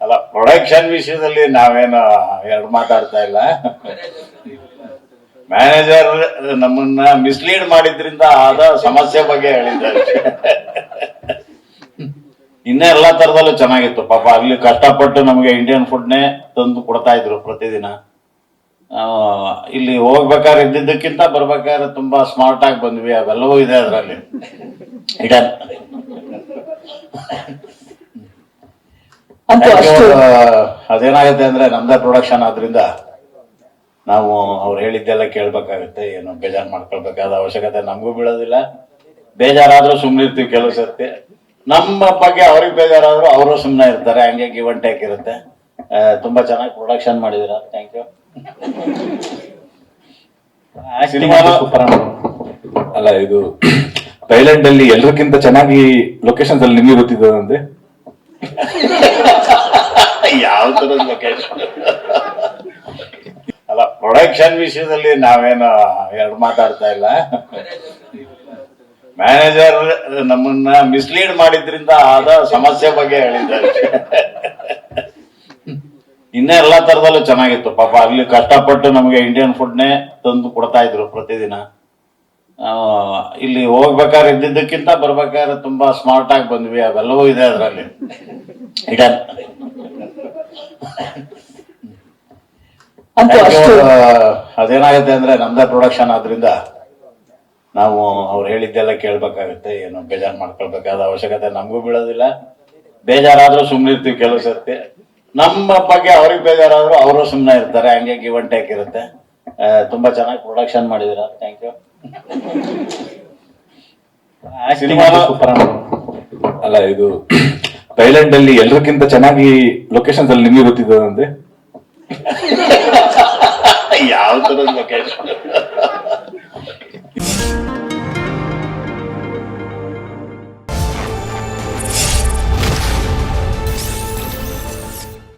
ಅಲ್ಲ ಪ್ರೊಡಕ್ಷನ್ ವಿಷಯದಲ್ಲಿ ನಾವೇನು ಎರಡು ಮಾತಾಡ್ತಾ ಇಲ್ಲ. ಮ್ಯಾನೇಜರ್ ನಮ್ಮನ್ನ ಮಿಸ್ಲೀಡ್ ಮಾಡಿದ್ರಿಂದ ಆದ ಸಮಸ್ಯೆ ಬಗ್ಗೆ ಹೇಳಿದ್ದಾರೆ. ಇನ್ನ ಎಲ್ಲಾ ತರದಲ್ಲೂ ಚೆನ್ನಾಗಿತ್ತು. ಪಾಪ ಅಲ್ಲಿ ಕಷ್ಟಪಟ್ಟು ನಮಗೆ ಇಂಡಿಯನ್ ಫುಡ್ನೇ ತಂದು ಕೊಡ್ತಾ ಇದ್ರು ಪ್ರತಿದಿನ. ಇಲ್ಲಿ ಹೋಗ್ಬೇಕಾದ್ರೆ ಇದ್ದಿದ್ದಕ್ಕಿಂತ ಬರ್ಬೇಕಾದ್ರೆ ತುಂಬಾ ಸ್ಮಾರ್ಟ್ ಆಗಿ ಬಂದ್ವಿ. ಅವೆಲ್ಲವೂ ಇದೆ ಅದರಲ್ಲಿ. ಅಂತೂ ಅಷ್ಟು ಅದೇನಾಗುತ್ತೆ ಅಂದ್ರೆ ನಮ್ದೇ ಪ್ರೊಡಕ್ಷನ್ ಆದ್ರಿಂದ ನಾವು ಅವ್ರು ಹೇಳಿದ್ದೆಲ್ಲ ಕೇಳ್ಬೇಕಾಗತ್ತೆ ಏನು ಬೇಜಾರ್ ಮಾಡ್ಕೊಳ್ಬೇಕಾದ ಅವಶ್ಯಕತೆ ನಮಗೂ ಬೀಳೋದಿಲ್ಲ. ಬೇಜಾರಾದ್ರೂ ಸುಮ್ಮನೆ ಇರ್ತೀವಿ ಕೆಲವು ಸರ್ತಿ. ನಮ್ಮ ಬಗ್ಗೆ ಅವ್ರಿಗೆ ಬೇಜಾರಾದ್ರು ಅವರು ಸುಮ್ಮನೆ ಇರ್ತಾರೆ ಹಂಗೆ ಗಿವ್ ಅಂಡ್ ಟೇಕ್ ಇರುತ್ತೆ. ತುಂಬಾ ಚೆನ್ನಾಗಿ ಪ್ರೊಡಕ್ಷನ್ ಮಾಡಿದೀರ ಥ್ಯಾಂಕ್ ಯು ಅಲ್ಲ ಇದು ಥೈಲ್ಯಾಂಡ್ ಅಲ್ಲಿ ಎಲ್ಲರಿಗಿಂತ ಚೆನ್ನಾಗಿ ಲೊಕೇಶನ್ಸ್ ಅಲ್ಲಿ ನಿಮಗೆ ಪ್ರೊಡಕ್ಷನ್ ವಿಷಯದಲ್ಲಿ ನಾವೇನು ಎರಡು ಮಾತಾಡ್ತಾ ಇಲ್ಲ. ಮ್ಯಾನೇಜರ್ ನಮ್ಮನ್ನ ಮಿಸ್ಲೀಡ್ ಮಾಡಿದ್ರಿಂದ ಆದ ಸಮಸ್ಯೆ ಬಗ್ಗೆ ಹೇಳಿದ್ದಾರೆ ಇನ್ನೇ ಎಲ್ಲಾ ತರದಲ್ಲೂ ಚೆನ್ನಾಗಿತ್ತು. ಪಾಪ ಅಲ್ಲಿ ಕಷ್ಟಪಟ್ಟು ನಮಗೆ ಇಂಡಿಯನ್ ಫುಡ್ನೇ ತಂದು ಕೊಡ್ತಾ ಇದ್ರು ಪ್ರತಿದಿನ. ಇಲ್ಲಿ ಹೋಗ್ಬೇಕಾದ್ರೆ ಇದ್ದಿದ್ದಕ್ಕಿಂತ ಬರ್ಬೇಕಾದ್ರೆ ತುಂಬಾ ಸ್ಮಾರ್ಟ್ ಆಗಿ ಬಂದ್ವಿ. ಅವೆಲ್ಲವೂ ಇದೆ ಅದರಲ್ಲಿ. ಅಷ್ಟು ಅದೇನಾಗುತ್ತೆ ಅಂದ್ರೆ ನಮ್ದೇ ಪ್ರೊಡಕ್ಷನ್ ಆದ್ರಿಂದ ನಾವು ಅವ್ರು ಹೇಳಿದ್ದೆಲ್ಲ ಕೇಳ್ಬೇಕಾಗುತ್ತೆ ಏನು ಬೇಜಾರ್ ಮಾಡ್ಕೊಳ್ಬೇಕಾದ ಅವಶ್ಯಕತೆ ನಮಗೂ ಬೀಳೋದಿಲ್ಲ. ಬೇಜಾರಾದ್ರೂ ಸುಮ್ಮನೆ ಇರ್ತೀವಿ ಕೆಲವು ಸರ್ತಿ. ನಮ್ಮ ಬಗ್ಗೆ ಅವ್ರಿಗೆ ಬೇಜಾರಾದ್ರೂ ಅವರು ಸುಮ್ಮನೆ ಇರ್ತಾರೆ ಹಂಗೆ ಗಿವ್ ಅಂಡ್ ಟೇಕ್ ಇರುತ್ತೆ. ಆ, ತುಂಬಾ ಚೆನ್ನಾಗಿ ಪ್ರೊಡಕ್ಷನ್ ಮಾಡಿದೀರ ಥ್ಯಾಂಕ್ ಯು ಅಲ್ಲ ಇದು ಥೈಲ್ಯಾಂಡ್ ಅಲ್ಲಿ ಎಲ್ಲರಿಗಿಂತ ಚೆನ್ನಾಗಿ ಲೊಕೇಶನ್ ಅಲ್ಲಿ ನಿಮಗೆ ಗೊತ್ತಿದ್ದದಂತೆ ちょっと。